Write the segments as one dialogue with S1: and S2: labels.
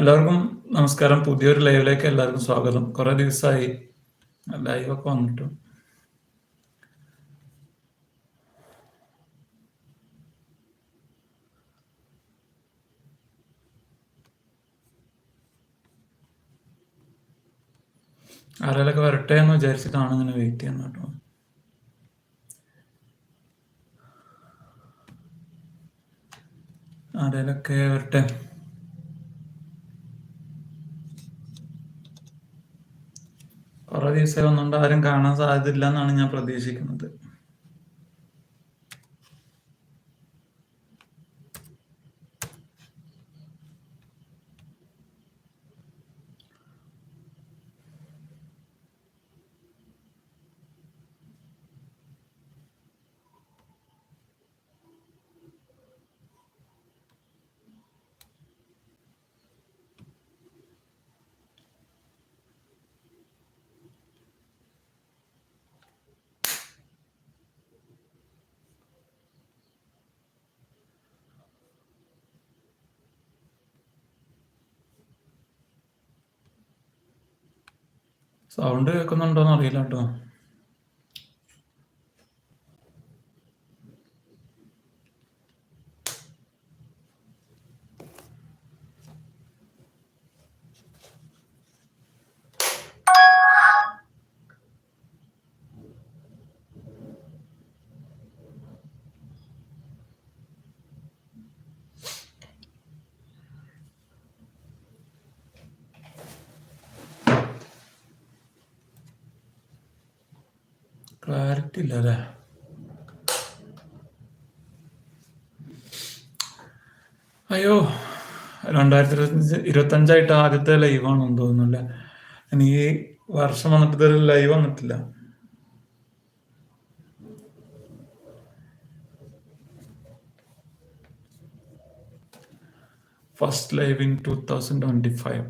S1: എല്ലാവർക്കും നമസ്കാരം. പുതിയൊരു ലൈവിലേക്ക് എല്ലാവർക്കും സ്വാഗതം. കുറെ ദിവസമായി ലൈവൊക്കെ വന്നിട്ടു. ആരെങ്കിലൊക്കെ വരട്ടെ എന്ന് വിചാരിച്ചിട്ടാണ് ഇങ്ങനെ വെയിറ്റ് ചെയ്യുന്നത് കേട്ടോ. ആരെങ്കിലൊക്കെ വരട്ടെ. കുറെ ദിവസമായി വന്നുകൊണ്ട് ആരും കാണാൻ സാധ്യതയില്ല എന്നാണ് ഞാൻ പ്രതീക്ഷിക്കുന്നത്. സൗണ്ട് കേൾക്കുന്നുണ്ടോന്ന് അറിയില്ല കേട്ടോ. ക്ലാരിറ്റി ഇല്ല അല്ലേ? അയ്യോ രണ്ടായിരത്തി ഇരുപത്തഞ്ച് ഇരുപത്തഞ്ചായിട്ട് ആദ്യത്തെ ലൈവാണെന്ന് തോന്നുന്നില്ല എനിക്ക് വർഷം വന്നിട്ട് ഇതൊരു ലൈവ് വന്നിട്ടില്ല. First live in two thousand twenty five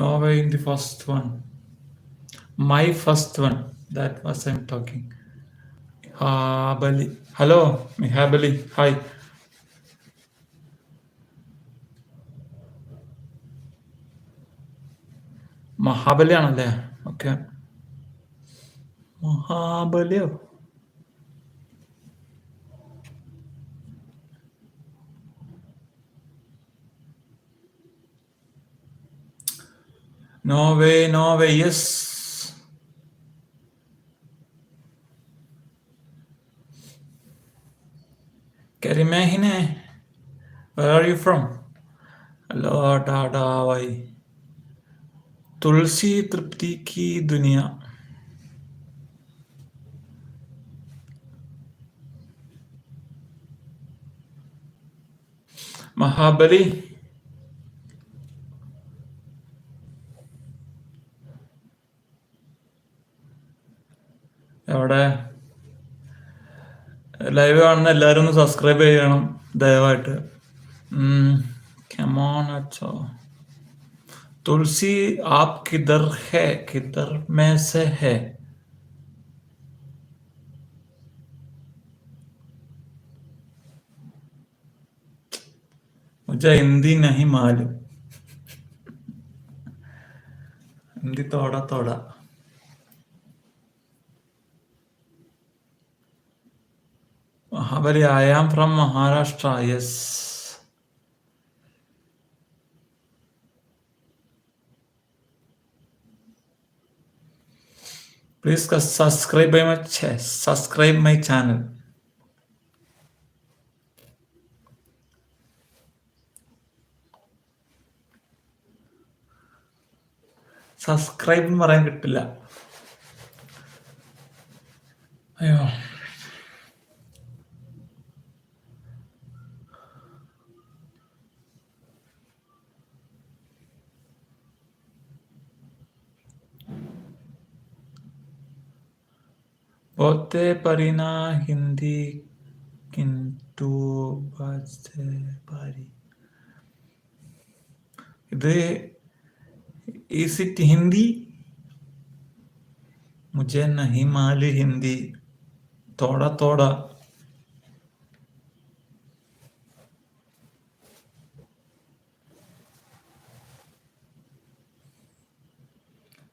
S1: Norway in the first one. My first one. That was I'm talking. Habali. Hello, Mihabali. Hi. Mahabali ആണല്ലേ ഓക്കെ മഹാബലിയോ Norway, Norway, yes. Karimahine, where are you from? Hello, Dada, why? Tulsi Tripti ki dunya. Mahabali. അവിടെ live കാണുന്ന എല്ലാവരും ഒന്ന് subscribe ചെയ്യണം ദയവായിട്ട് come on അച്ഛോ തുളസി app കിധർ ഹെ കിധർ may സെ ഹെ मुझे हिंदी नहीं मालूम हिंदी थोड़ा थोड़ा Mahabali, I am from Maharashtra, yes. Please subscribe my subscribe my channel. Subscribe പറയാൻ കിട്ടില്ല അയ്യോ होते परिना हिंदी किंतु बजते पारी। दे इस इट हिंदी मुझे नहीं माली हिंदी थोड़ा थोड़ा।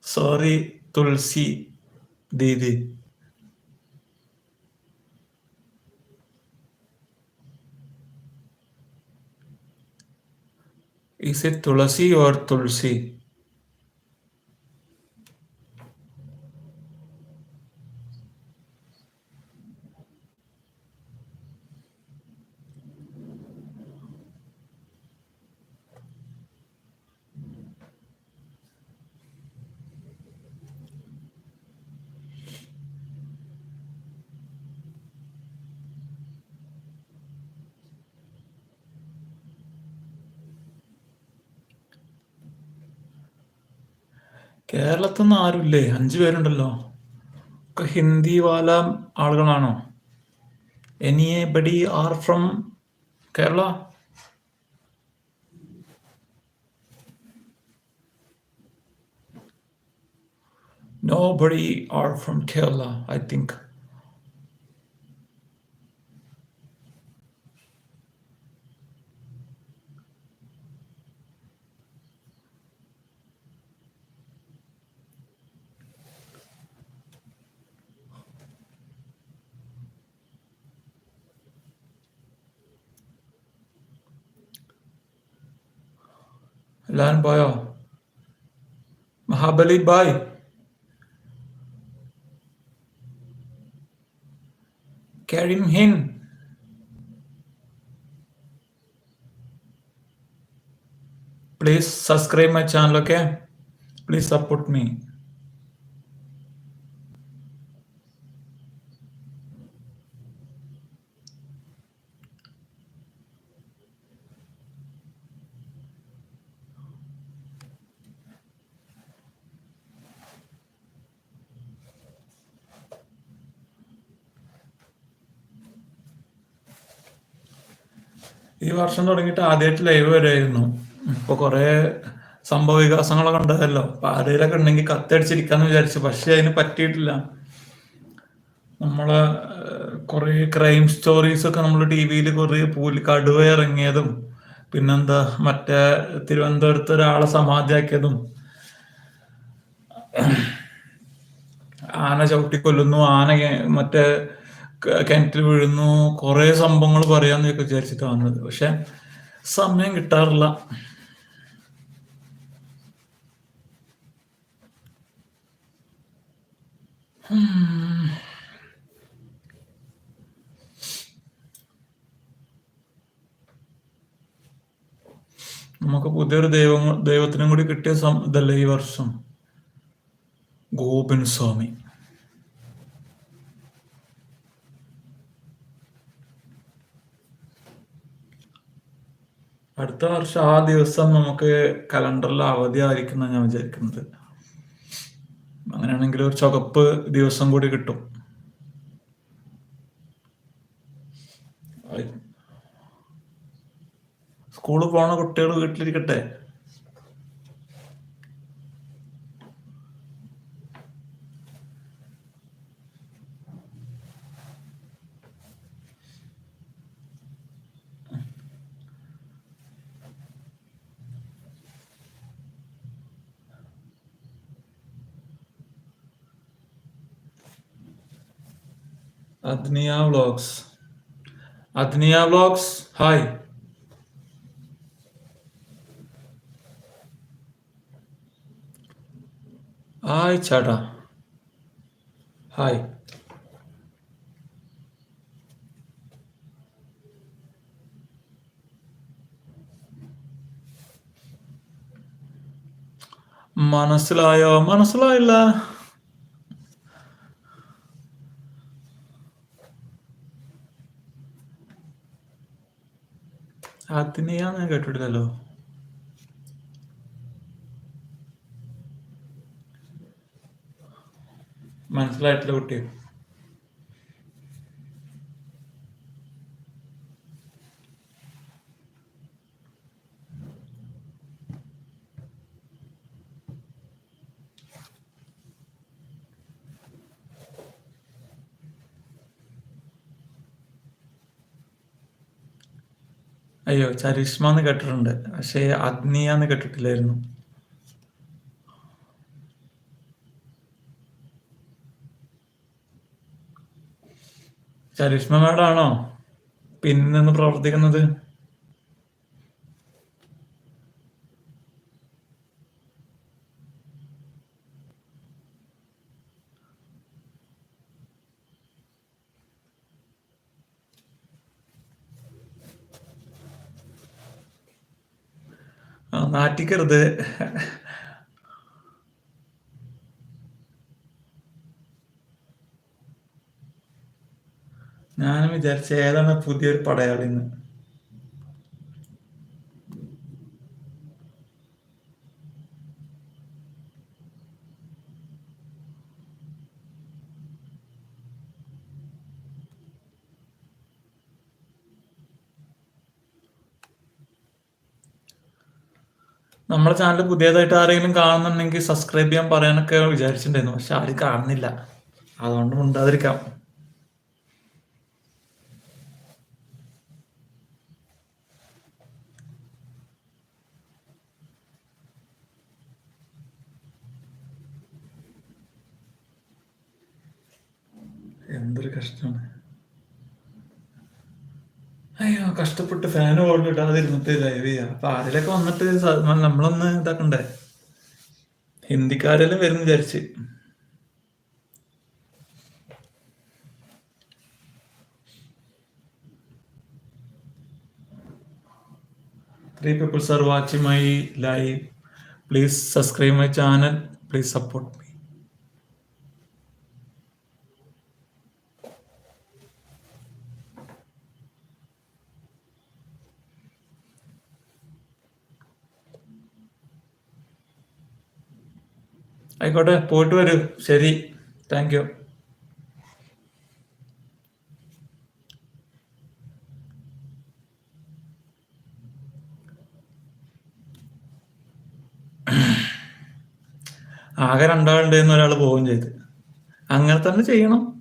S1: सॉरी, तुलसी दीदी। इसे तुलसी और तुलसी കേരളത്തിൽ നിന്ന് ആരുമില്ലേ അഞ്ചു പേരുണ്ടല്ലോ. ഒക്കെ ഹിന്ദി വാല ആളുകളാണോ? Anybody are from Kerala? Nobody are from Kerala I think. Lan Boya, Mahabali Bai, Karim Hind, Please subscribe my channel, okay? Please support me. ഈ വർഷം തുടങ്ങിയിട്ട് ആദ്യമായിട്ട് ലൈവ് വരുമായിരുന്നു ഇപ്പൊ കുറെ സംഭവ വികാസങ്ങളൊക്കെ ഉണ്ടായല്ലോ അപ്പൊ ആരെയിലൊക്കെ ഉണ്ടെങ്കിൽ കത്തടിച്ചിരിക്കാന്ന് വിചാരിച്ചു. പക്ഷെ അതിന് പറ്റിയിട്ടില്ല. നമ്മളെ കുറെ ക്രൈം സ്റ്റോറീസ് ഒക്കെ നമ്മൾ ടി വിയിൽ കുറെ പൂലി കടുവ ഇറങ്ങിയതും പിന്നെന്താ മറ്റേ തിരുവനന്തപുരത്ത് ഒരാളെ സമാധിയാക്കിയതും ആന ചവിട്ടിക്കൊല്ലുന്നു ആന മറ്റേ കിണറ്റിൽ വീഴുന്നു. കുറെ സംഭവങ്ങൾ പറയാന്നൊക്കെ വിചാരിച്ചിട്ട് വന്നത്. പക്ഷെ സമയം കിട്ടാറില്ല. നമുക്ക് പുതിയൊരു ദൈവം ദൈവത്തിനും കൂടി കിട്ടിയ ഇതല്ലേ ഈ വർഷം? ഗോപിൻ സ്വാമി. അടുത്ത വർഷം ആ ദിവസം നമുക്ക് കലണ്ടറിൽ അവധി അവധിയായിരിക്കും ഞാൻ വിചാരിക്കുന്നത്. അങ്ങനെയാണെങ്കിൽ ഒരു ചുവപ്പ് ദിവസം കൂടി കിട്ടും. സ്കൂളിൽ പോണ കുട്ടികൾ വീട്ടിലിരിക്കട്ടെ? Adnia Vlogs. Adnia Vlogs, hi hi ചേട്ടാ ഹായ് മനസ്സിലായോ മനസ്സിലായില്ല അതിനെയാ ഞാൻ കേട്ടിട്ടില്ലല്ലോ മനസ്സിലായിട്ടില്ല കുട്ടി. അയ്യോ ചരിഷ്മ എന്ന് കേട്ടിട്ടുണ്ട്. പക്ഷേ അഗ്നിയ എന്ന് കേട്ടിട്ടില്ലായിരുന്നു. ചരിഷ്മ മേഡാണോ? പിന്നെ പ്രവർത്തിക്കുന്നത്? ആ, നാറ്റിക്കരുത് ഞാനും വിചാരിച്ച ഏതാണ് പുതിയൊരു പടയാളിന്ന്? നമ്മുടെ ചാനൽ പുതിയതായിട്ട് ആരെങ്കിലും കാണുന്നുണ്ടെങ്കിൽ സബ്സ്ക്രൈബ് ചെയ്യാൻ പറയാനൊക്കെ വിചാരിച്ചിട്ടുണ്ടായിരുന്നു. പക്ഷെ ആരും കാണുന്നില്ല. അതുകൊണ്ട് ഉണ്ടാതിരിക്കാം എന്തൊരു കഷ്ടമാണ് അയ്യോ കഷ്ടപ്പെട്ട് ഫാൻ ഓൾഡ് ഇടാതിരുന്നിട്ട് ലൈവ് ചെയ്യാം. അപ്പൊ ആരെങ്കിലൊക്കെ വന്നിട്ട് നമ്മളൊന്ന് ഇതാക്കണ്ടേ? ഹിന്ദിക്കാരെല്ലാം വരും വിചാരിച്ച്. Three peoples are watching my live please subscribe my channel please support me ആയിക്കോട്ടെ പോയിട്ട് വരൂ. ശരി. താങ്ക് യു ആകെ രണ്ടാളുണ്ടെന്ന് ഒരാൾ പോവുകയും ചെയ്ത്. അങ്ങനെ തന്നെ ചെയ്യണം.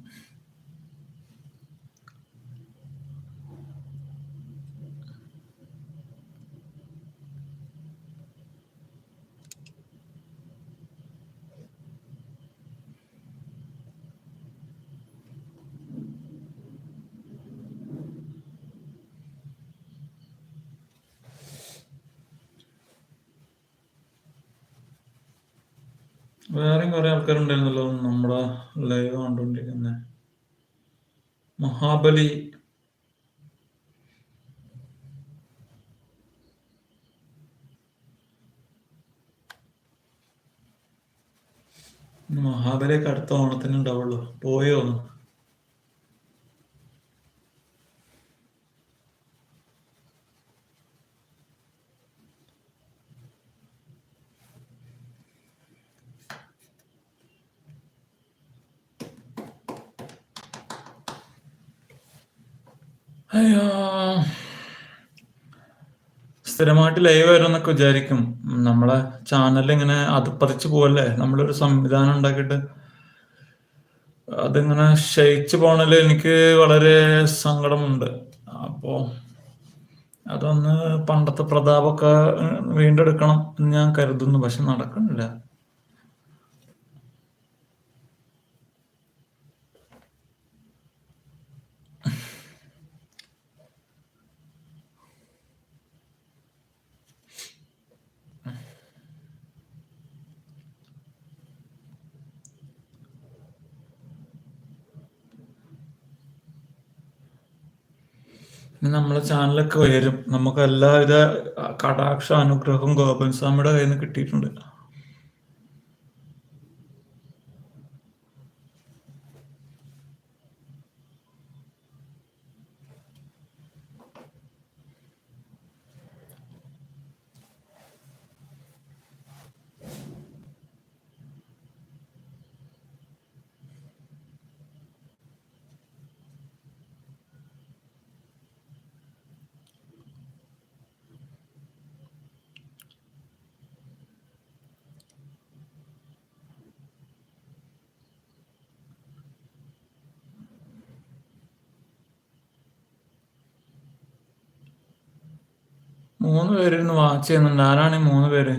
S1: വേറെയും കുറെ ആൾക്കാരുണ്ടായിരുന്നല്ലോ നമ്മുടെ ലൈവ് കണ്ടുകൊണ്ടിരിക്കുന്നത് മഹാബലി. മഹാബലിയൊക്കെ അടുത്ത ഓണത്തിന് ഉണ്ടാവുള്ളൂ പോയോ? അയ്യോ. സ്ഥിരമായിട്ട് ലൈവ് വരുമെന്നൊക്കെ വിചാരിക്കും. നമ്മളെ ചാനൽ ഇങ്ങനെ അതുപ്പതിച്ച് പോവല്ലേ? നമ്മളൊരു സംവിധാനം ഉണ്ടാക്കിയിട്ട് അതിങ്ങനെ ക്ഷയിച്ചു പോണതിൽ എനിക്ക് വളരെ സങ്കടമുണ്ട്. അപ്പോ അതൊന്ന് പണ്ടത്തെ പ്രതാപമൊക്കെ ഉം, വീണ്ടെടുക്കണം എന്ന് ഞാൻ കരുതുന്നു. പക്ഷെ നടക്കണില്ല ഇനി നമ്മളെ ചാനലൊക്കെ ഉയരും. നമുക്ക് എല്ലാവിധ കടാക്ഷ അനുഗ്രഹവും ഗോപൻ സ്വാമിയുടെ കയ്യിൽ നിന്ന് കിട്ടിയിട്ടുണ്ട്. മൂന്ന് പേരിരുന്ന് വാച്ച് ചെയ്യുന്നുണ്ട്. ആരാണ് ഈ മൂന്ന് പേര്?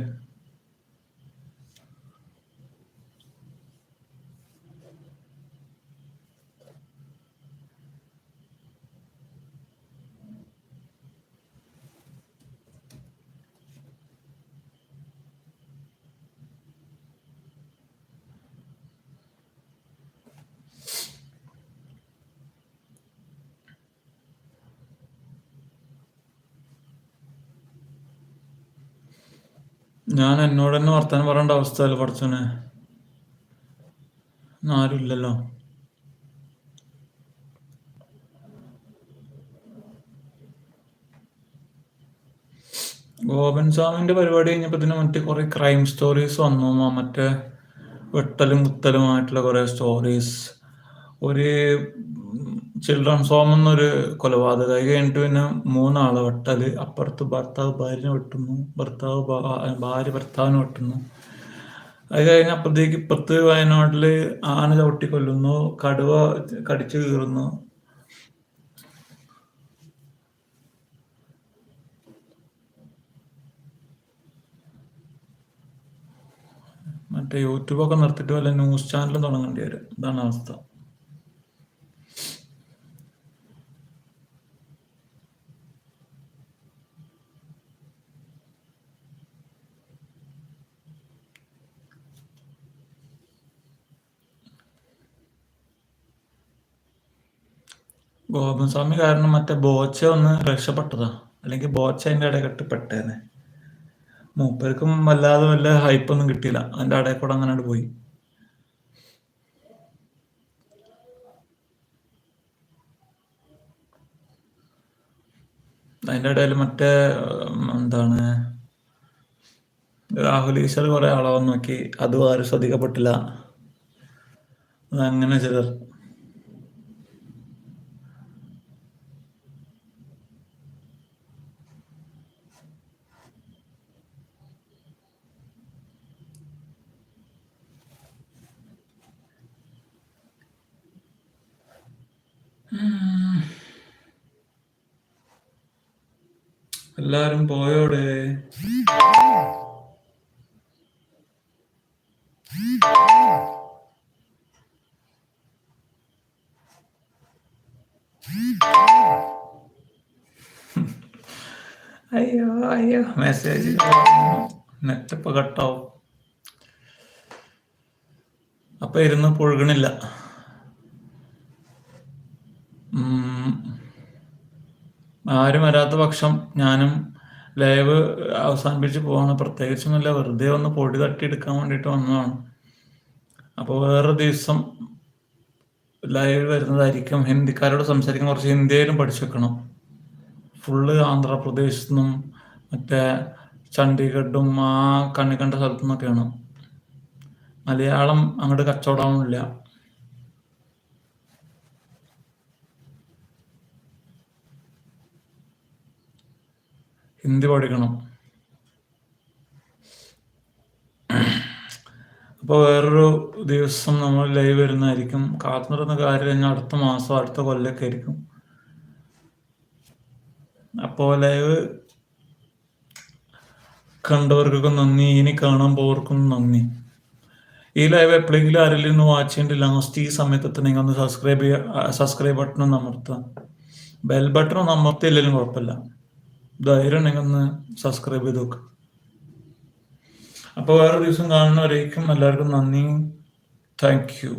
S1: ഞാൻ എന്നോട് തന്നെ വർത്താനം പറയേണ്ട അവസ്ഥയല്ല പഠിച്ചോനെ ആരുമില്ലല്ലോ ഗോപൻ സ്വാമിന്റെ പരിപാടി കഴിഞ്ഞപ്പോ ഇതിന് മറ്റേ കുറെ ക്രൈം സ്റ്റോറീസ് വന്നു. മറ്റേ വെട്ടലും കുത്തലുമായിട്ടുള്ള കുറെ സ്റ്റോറീസ് ഒരു ചിൽഡ്രൻസ് ഹോം എന്നൊരു കൊലപാതകം അത് കഴിഞ്ഞിട്ട് പിന്നെ മൂന്നാളെ വെട്ടൽ. അപ്പുറത്ത് ഭർത്താവ് ഭാര്യനെ വെട്ടുന്നു. ഭർത്താവ് ഭാര്യ ഭർത്താവിനെ വെട്ടുന്നു. അത് കഴിഞ്ഞ അപ്പുറത്തേക്ക് ഇപ്പുറത്ത് വയനാട്ടിൽ ആന ചവിട്ടി കൊല്ലുന്നു. കടുവ കടിച്ചു കീറുന്നു. മറ്റേ യൂട്യൂബൊക്കെ നിർത്തിയിട്ട് വല്ല ന്യൂസ് ചാനലും തുടങ്ങേണ്ടി വരും. ഇതാണ് അവസ്ഥ. ഗോപൻ സ്വാമി കാരണം മറ്റേ ബോച്ച ഒന്ന് രക്ഷപ്പെട്ടതാ. അല്ലെങ്കിൽ ബോച്ച അതിന്റെ ഇടയിൽ കെട്ടിപ്പെട്ടേനെ മൂപ്പർക്കും വല്ലാതെ വല്ല ഹൈപ്പൊന്നും കിട്ടിയില്ല. അതിന്റെ ഇടയിൽ കൂടെ അങ്ങനെ പോയി. അതിന്റെ ഇടയിൽ മറ്റേ എന്താണ് രാഹുൽ ഈശ്വർ കുറെ ആളെ നോക്കി. അതും ആരും ശ്രദ്ധിക്കപ്പെട്ടില്ല. അങ്ങനെ ചിലർ. എല്ലാരും പോയോടെ. അയ്യോ അയ്യോ മെസ്സേജ് നെറ്റ് ഇപ്പൊ കട്ടാവും അപ്പൊ ഇരുന്ന് പുഴുകണില്ല. ആരും വരാത്ത പക്ഷം ഞാനും ലൈവ് അവസാനിപ്പിച്ച് പോവാണ്. പ്രത്യേകിച്ചൊന്നുമില്ല വെറുതെ ഒന്ന് പൊടി തട്ടിയെടുക്കാൻ വേണ്ടിയിട്ട് വന്നതാണ്. അപ്പോൾ വേറെ ദിവസം ലൈവ് വരുന്നതായിരിക്കും. ഹിന്ദിക്കാരോട് സംസാരിക്കാൻ കുറച്ച് ഹിന്ദിയിലും പഠിച്ചു വെക്കണം. ഫുള്ള് ആന്ധ്രാപ്രദേശിൽ നിന്നും മറ്റേ ചണ്ഡീഗഡും ആ കണ്ണി കണ്ട സ്ഥലത്തു നിന്നൊക്കെയാണ് മലയാളം അങ്ങോട്ട് കച്ചവടമാവില്ല ഹിന്ദി പഠിക്കണം? അപ്പോൾ വേറൊരു ദിവസം നമ്മൾ ലൈവ് വരുന്നതായിരിക്കും. കാത്തുനിറുന്ന കാര്യം കഴിഞ്ഞാൽ അടുത്ത മാസം അടുത്ത കൊല്ലൊക്കെ ആയിരിക്കും. അപ്പോൾ ലൈവ് കണ്ടവർക്കൊക്കെ നന്ദി. ഇനി കാണാൻ പോവർക്കും നന്ദി. ഈ ലൈവ് എപ്പോഴെങ്കിലും ആരെങ്കിലും ഒന്ന് വാച്ച് ചെയ്യേണ്ട ലാസ്റ്റ് ഈ സമയത്ത് നിങ്ങൾ ഒന്ന് സബ്സ്ക്രൈബ് ചെയ്യുക സബ്സ്ക്രൈബ് ബട്ടൺ ഒന്ന് അമർത്തുക. ബെൽ ബട്ടൺ ഒന്ന് കുഴപ്പമില്ല. ധൈര്യം ഉണ്ടെങ്കിൽ ഒന്ന് സബ്സ്ക്രൈബ് ചെയ്ത് നോക്കുക അപ്പോൾ വേറെ ദിവസം കാണുന്നവരേക്കും എല്ലാവർക്കും നന്ദി. Thank you